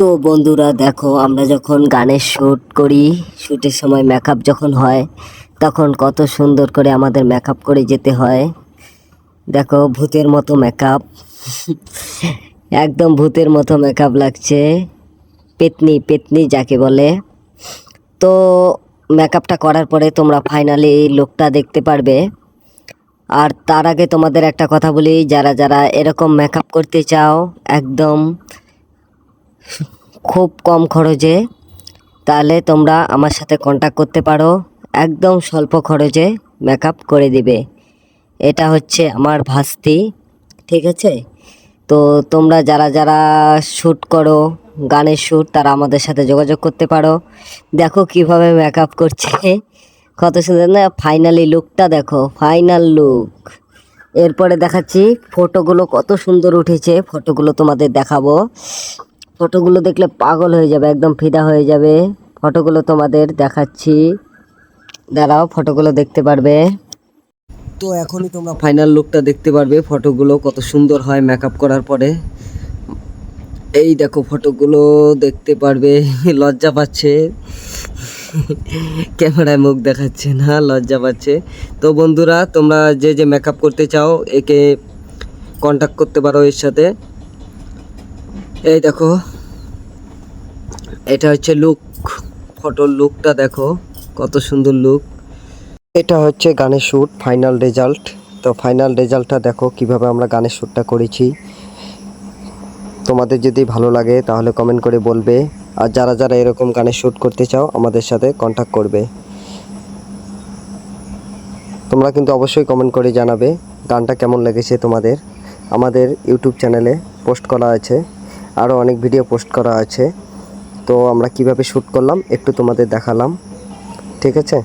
তো বন্ধুরা দেখো, আমরা যখন গানের শ্যুট করি শ্যুটের সময় মেকআপ যখন হয়, তখন কত সুন্দর করে আমাদের মেকআপ করে যেতে হয়। দেখো, ভূতের মতো মেকআপ একদম ভূতের মতো মেকআপ লাগছে। পেতনি পেতনি যাকে বলে। তো মেকআপটা করার পরে তোমরা ফাইনালি লোকটা দেখতে পারবে। আর তার আগে তোমাদের একটা কথা বলি, যারা যারা এরকম মেকআপ করতে চাও, একদম খুব কম খরচে, তাহলে তোমরা আমার সাথে কন্ট্যাক্ট করতে পারো। একদম স্বল্প খরচে মেকআপ করে দিবে। এটা হচ্ছে আমার ভাস্তি, ঠিক আছে? তো তোমরা যারা যারা শ্যুট করো, গানের শ্যুট তারা আমাদের সাথে যোগাযোগ করতে পারো। দেখো কীভাবে মেকআপ করছে। কত সুন্দর না ফাইনালি লুকটা দেখো ফাইনাল লুক এরপরে দেখাচ্ছি ফটোগুলো কত সুন্দর উঠেছে ফটোগুলো তোমাদের দেখাবো। ফটোগুলো দেখলে পাগল হয়ে যাবে, একদম ফিদা হয়ে যাবে। ফটোগুলো তোমাদের দেখাচ্ছি। দাঁড়াও, ফটোগুলো দেখতে পারবে। তো এখনই তোমরা ফাইনাল লুকটা দেখতে পারবে, ফটোগুলো কত সুন্দর হয় মেকআপ করার পরে। এই দেখো, ফটোগুলো দেখতে পারবে, লজ্জা পাচ্ছে। ক্যামেরায় মুখ দেখাচ্ছে না, লজ্জা পাচ্ছে। তো বন্ধুরা, তোমরা যে যে মেকআপ করতে চাও, একে কন্ট্যাক্ট করতে পারো এর সাথে। এই দেখো এটা হচ্ছে লুক ফটোর লুকটা দেখো, কত সুন্দর লুক এটা হচ্ছে গানের শ্যুট ফাইনাল রেজাল্ট তো ফাইনাল রেজাল্টটা দেখো কীভাবে আমরা গানের শ্যুটটা করেছি। তোমাদের যদি ভালো লাগে তাহলে কমেন্ট করে বলবে। আর যারা যারা এরকম গানের শ্যুট করতে চাও, আমাদের সাথে কন্ট্যাক্ট করবে। তোমরা কিন্তু অবশ্যই কমেন্ট করে জানাবে, গানটা কেমন লেগেছে তোমাদের। আমাদের ইউটিউব চ্যানেলে পোস্ট করা আছে আরও অনেক ভিডিও পোস্ট করা আছে। তো আমরা কীভাবে শ্যুট করলাম একটু তোমাদের দেখালাম ঠিক আছে?